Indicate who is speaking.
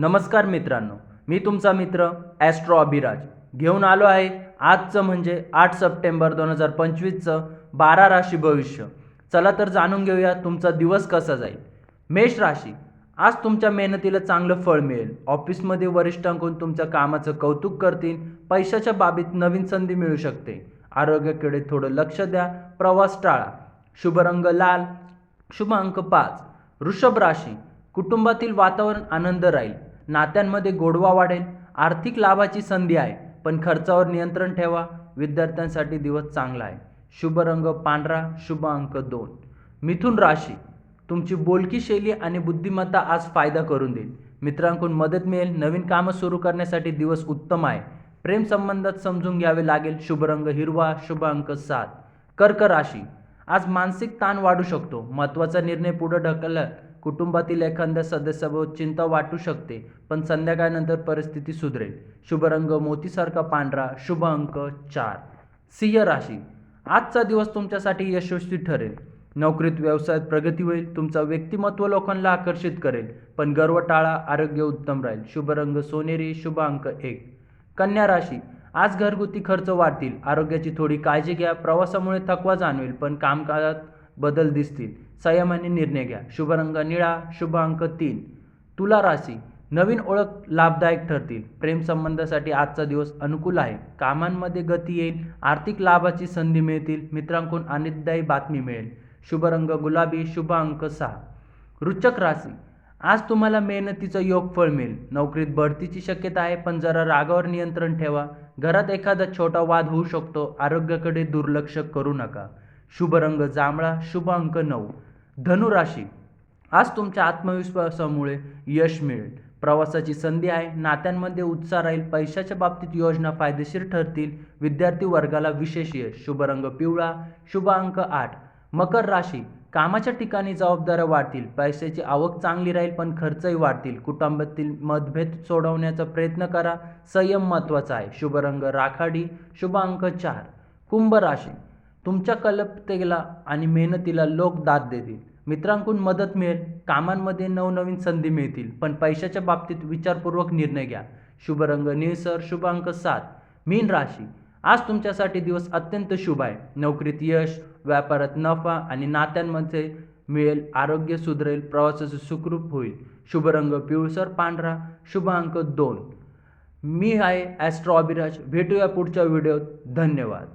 Speaker 1: नमस्कार मित्रांनो मी तुमचा मित्र ॲस्ट्रो अभिराज घेऊन आलो आहे आजचं म्हणजे आठ सप्टेंबर दोन हजार पंचवीसचं बारा राशी भविष्य. चला तर जाणून घेऊया तुमचा दिवस कसा जाईल. मेष राशी आज तुमच्या मेहनतीला चांगलं फळ मिळेल. ऑफिसमध्ये वरिष्ठांकडून तुमच्या कामाचं कौतुक करतील पैशाच्या बाबतीत नवीन संधी मिळू शकते. आरोग्याकडे थोडं लक्ष द्या प्रवास टाळा. शुभ रंग लाल शुभ अंक पाच. वृषभ राशी कुटुंबातील वातावरण आनंद राहील. नात्यांमध्ये गोडवा वाढेल आर्थिक लाभाची संधी आहे पण खर्चावर नियंत्रण ठेवा. विद्यार्थ्यांसाठी दिवस चांगला आहे. शुभ रंग पांढरा शुभ अंक दोन. मिथुन राशी तुमची बोलकी शैली आणि बुद्धिमत्ता आज फायदा करून देईल. मित्रांकडून मदत मिळेल नवीन कामं सुरू करण्यासाठी दिवस उत्तम आहे. प्रेम संबंधात समजून घ्यावे लागेल. शुभ रंग हिरवा शुभ अंक सात. कर्क राशी आज मानसिक ताण वाढू शकतो. महत्त्वाचा निर्णय पुढे ढकलत कुटुंबातील एखाद्या सदस्यासोबत चिंता वाटू शकते पण संध्याकाळनंतर परिस्थिती सुधरेल. शुभ रंग मोतीसारखा पांढरा शुभ अंक चार. सिंह राशी. आजचा दिवस तुमच्यासाठी यशस्वी ठरेल. नोकरीत व्यवसायात प्रगती होईल तुमचं व्यक्तिमत्व लोकांना आकर्षित करेल पण गर्व टाळा आरोग्य उत्तम राहील. शुभ रंग सोनेरी शुभ अंक एक. कन्या राशी. आज घरगुती खर्च वाढतील. आरोग्याची थोडी काळजी घ्या. प्रवासामुळे थकवा जाणवेल पण कामकाजात बदल दिसतील. संयमाने निर्णय घ्या. शुभ रंग निळा शुभ अंक तीन. तुला राशी नवीन ओळख लाभदायक ठरतील. प्रेमसंबंधासाठी आजचा दिवस अनुकूल आहे. कामांमध्ये गती येईल. आर्थिक लाभाची संधी मिळतील. मित्रांकडून आनंददायी बातमी मिळेल. शुभ रंग गुलाबी शुभ अंक सहा. वृश्चक राशी आज तुम्हाला मेहनतीचं योग फळ मिळेल. नोकरीत बढतीची शक्यता आहे पण जरा रागावर नियंत्रण ठेवा. घरात एखादा छोटा वाद होऊ शकतो. आरोग्याकडे दुर्लक्ष करू नका. शुभ रंग जांभळा शुभ अंक नऊ. धनुराशी. आज तुमच्या आत्मविश्वासामुळे यश मिळेल. प्रवासाची संधी आहे. नात्यांमध्ये उत्साह राहील. पैशाच्या बाबतीत योजना फायदेशीर ठरतील. विद्यार्थी वर्गाला विशेष यश. शुभ रंग पिवळा शुभ अंक आठ. मकर राशी. कामाच्या ठिकाणी जबाबदाऱ्या वाढतील. पैशाची आवक चांगली राहील पण खर्चही वाढतील. कुटुंबातील मतभेद सोडवण्याचा प्रयत्न करा. संयम महत्त्वाचा आहे. शुभ रंग राखाडी शुभ अंक चार. कुंभ राशी. तुमच्या कल्पतेला आणि मेहनतीला लोक दाद देतील. मित्रांकडून मदत मिळेल कामांमध्ये नवनवीन संधी मिळतील पण पैशाच्या बाबतीत विचारपूर्वक निर्णय घ्या. शुभरंग निळसर शुभ अंक सात मीन राशी. आज तुमच्यासाठी दिवस अत्यंत शुभ आहे. नोकरीत यश व्यापारात नफा आणि नात्यांमध्ये मिळेल आरोग्य सुधरेल प्रवासाचं सुखरूप होईल. शुभरंग पिवळसर पांढरा. शुभ अंक दोन. मी आहे ॲस्ट्रो अभिराज. भेटूया पुढच्या व्हिडिओत. धन्यवाद.